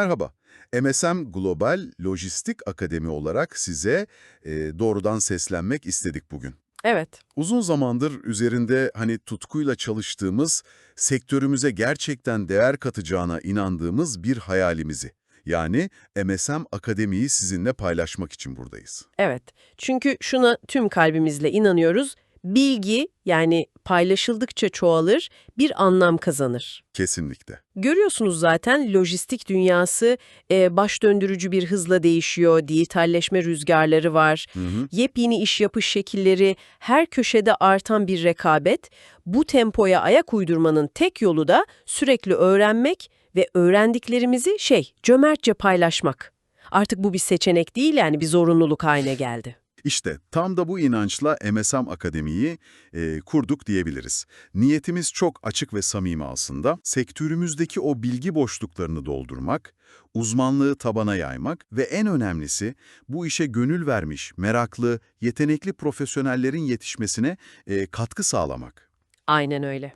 Merhaba. MSM Global Lojistik Akademi olarak size e, doğrudan seslenmek istedik bugün. Evet, Uzun zamandır üzerinde hani tutkuyla çalıştığımız, sektörümüze gerçekten değer katacağına inandığımız bir hayalimizi, yani MSM Akademi'yi sizinle paylaşmak için buradayız. evet. Çünkü şuna tüm kalbimizle inanıyoruz. Bilgi yani paylaşıldıkça çoğalır, bir anlam kazanır. Kesinlikle. Görüyorsunuz zaten lojistik dünyası e, baş döndürücü bir hızla değişiyor, dijitalleşme rüzgarları var. Hı hı. Yepyeni iş yapış şekilleri, her köşede artan bir rekabet. Bu tempoya ayak uydurmanın tek yolu da sürekli öğrenmek ve öğrendiklerimizi şey, cömertçe paylaşmak. Artık bu bir seçenek değil yani bir zorunluluk haline geldi. İşte tam da bu inançla MSM Akademi'yi e, kurduk diyebiliriz. Niyetimiz çok açık ve samimi aslında. Sektörümüzdeki o bilgi boşluklarını doldurmak, uzmanlığı tabana yaymak ve en önemlisi bu işe gönül vermiş, meraklı, yetenekli profesyonellerin yetişmesine e, katkı sağlamak. Aynen öyle.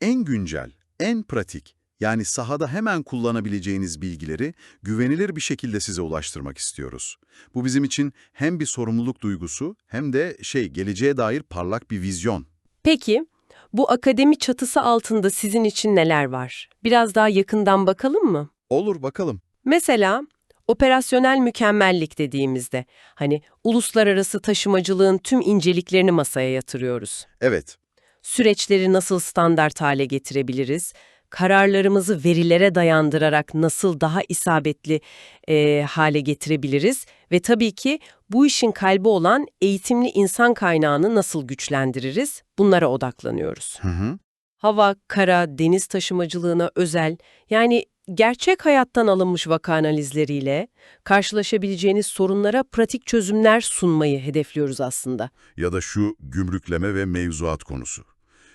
En güncel, en pratik, yani sahada hemen kullanabileceğiniz bilgileri güvenilir bir şekilde size ulaştırmak istiyoruz. Bu bizim için hem bir sorumluluk duygusu hem de şey geleceğe dair parlak bir vizyon. Peki, bu akademi çatısı altında sizin için neler var? Biraz daha yakından bakalım mı? Olur bakalım. Mesela operasyonel mükemmellik dediğimizde hani uluslararası taşımacılığın tüm inceliklerini masaya yatırıyoruz. Evet, Süreçleri nasıl standart hale getirebiliriz? Kararlarımızı verilere dayandırarak nasıl daha isabetli e, hale getirebiliriz? Ve tabii ki bu işin kalbi olan eğitimli insan kaynağını nasıl güçlendiririz? Bunlara odaklanıyoruz. hı hı. Hava, kara, deniz taşımacılığına özel, yani gerçek hayattan alınmış vaka analizleriyle karşılaşabileceğiniz sorunlara pratik çözümler sunmayı hedefliyoruz aslında. Ya da şu gümrükleme ve mevzuat konusu.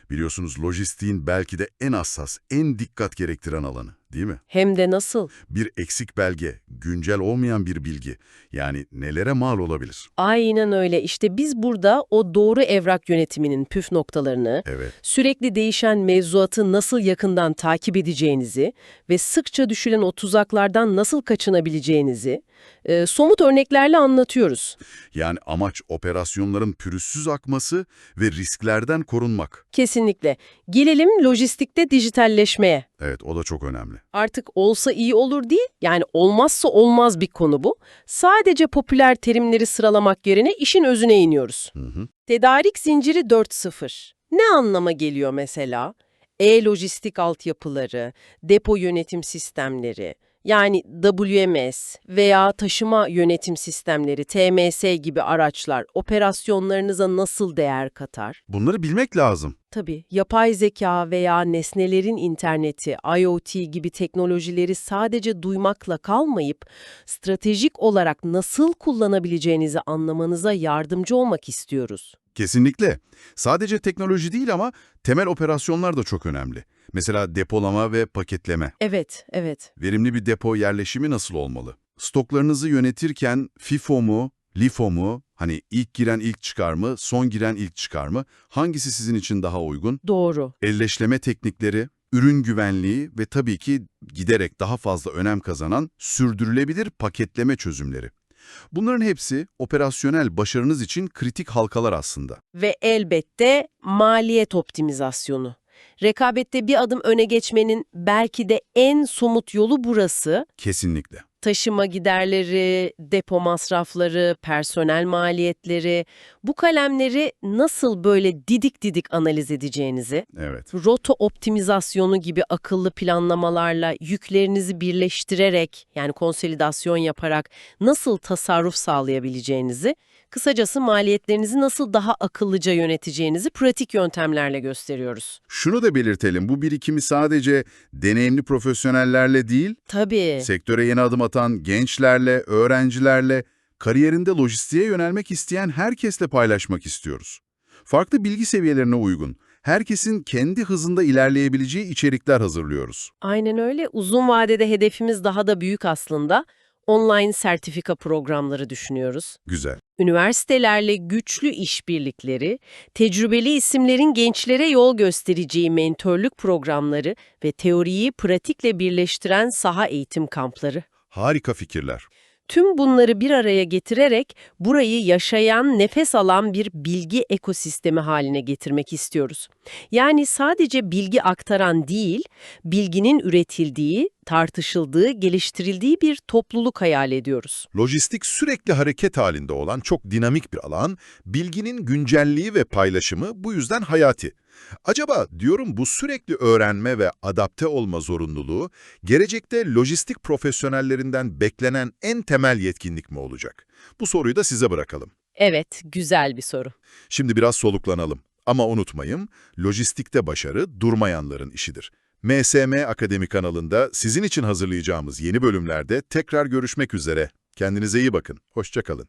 Biliyorsunuz lojistiğin belki de en hassas, en dikkat gerektiren alanı, değil mi? Hem de nasıl? Bir eksik belge, güncel olmayan bir bilgi, yani nelere mal olabilir? Aynen öyle. İşte biz burada o doğru evrak yönetiminin püf noktalarını, Evet. sürekli değişen mevzuatı nasıl yakından takip edeceğinizi ve sıkça düşülen o tuzaklardan nasıl kaçınabileceğinizi e, somut örneklerle anlatıyoruz. Yani amaç operasyonların pürüzsüz akması ve risklerden korunmak. Kesinlikle. Gelelim lojistikte dijitalleşmeye. Evet, o da çok önemli. Artık olsa iyi olur değil, yani olmazsa olmaz bir konu bu. Sadece popüler terimleri sıralamak yerine işin özüne iniyoruz. Hı hı. Tedarik zinciri 4.0. Ne anlama geliyor mesela? E-lojistik altyapıları, depo yönetim sistemleri, yani WMS veya taşıma yönetim sistemleri, TMS gibi araçlar operasyonlarınıza nasıl değer katar? Bunları bilmek lazım. Tabii, yapay zeka veya nesnelerin interneti, IoT gibi teknolojileri sadece duymakla kalmayıp, stratejik olarak nasıl kullanabileceğinizi anlamanıza yardımcı olmak istiyoruz. Kesinlikle. Sadece teknoloji değil ama temel operasyonlar da çok önemli. Mesela depolama ve paketleme. Evet, evet. Verimli bir depo yerleşimi nasıl olmalı? Stoklarınızı yönetirken FIFO mu, LIFO mu, hani ilk giren ilk çıkar mı, son giren ilk çıkar mı, hangisi sizin için daha uygun? Doğru. Elleşleme teknikleri, ürün güvenliği ve tabii ki giderek daha fazla önem kazanan sürdürülebilir paketleme çözümleri. Bunların hepsi operasyonel başarınız için kritik halkalar aslında. Ve elbette maliyet optimizasyonu. Rekabette bir adım öne geçmenin belki de en somut yolu burası. Kesinlikle. Taşıma giderleri, depo masrafları, personel maliyetleri, bu kalemleri nasıl böyle didik didik analiz edeceğinizi, Evet. rota optimizasyonu gibi akıllı planlamalarla yüklerinizi birleştirerek yani konsolidasyon yaparak nasıl tasarruf sağlayabileceğinizi, kısacası maliyetlerinizi nasıl daha akıllıca yöneteceğinizi pratik yöntemlerle gösteriyoruz. Şunu da belirtelim, bu birikimi sadece deneyimli profesyonellerle değil, Tabii. sektöre yeni adım atan gençlerle, öğrencilerle, kariyerinde lojistiğe yönelmek isteyen herkesle paylaşmak istiyoruz. Farklı bilgi seviyelerine uygun, herkesin kendi hızında ilerleyebileceği içerikler hazırlıyoruz. Aynen öyle. Uzun vadede hedefimiz daha da büyük aslında. Online sertifika programları düşünüyoruz. Güzel. Üniversitelerle güçlü işbirlikleri, tecrübeli isimlerin gençlere yol göstereceği mentörlük programları ve teoriyi pratikle birleştiren saha eğitim kampları. Harika fikirler. Tüm bunları bir araya getirerek burayı yaşayan, nefes alan bir bilgi ekosistemi haline getirmek istiyoruz. Yani sadece bilgi aktaran değil, bilginin üretildiği, tartışıldığı, geliştirildiği bir topluluk hayal ediyoruz. Lojistik sürekli hareket halinde olan çok dinamik bir alan, bilginin güncelliği ve paylaşımı bu yüzden hayati. Acaba diyorum bu sürekli öğrenme ve adapte olma zorunluluğu, gelecekte lojistik profesyonellerinden beklenen en temel yetkinlik mi olacak? Bu soruyu da size bırakalım. Evet, güzel bir soru. Şimdi biraz soluklanalım. Ama unutmayın, lojistikte başarı durmayanların işidir. MSM Akademi kanalında sizin için hazırlayacağımız yeni bölümlerde tekrar görüşmek üzere. Kendinize iyi bakın. Hoşça kalın.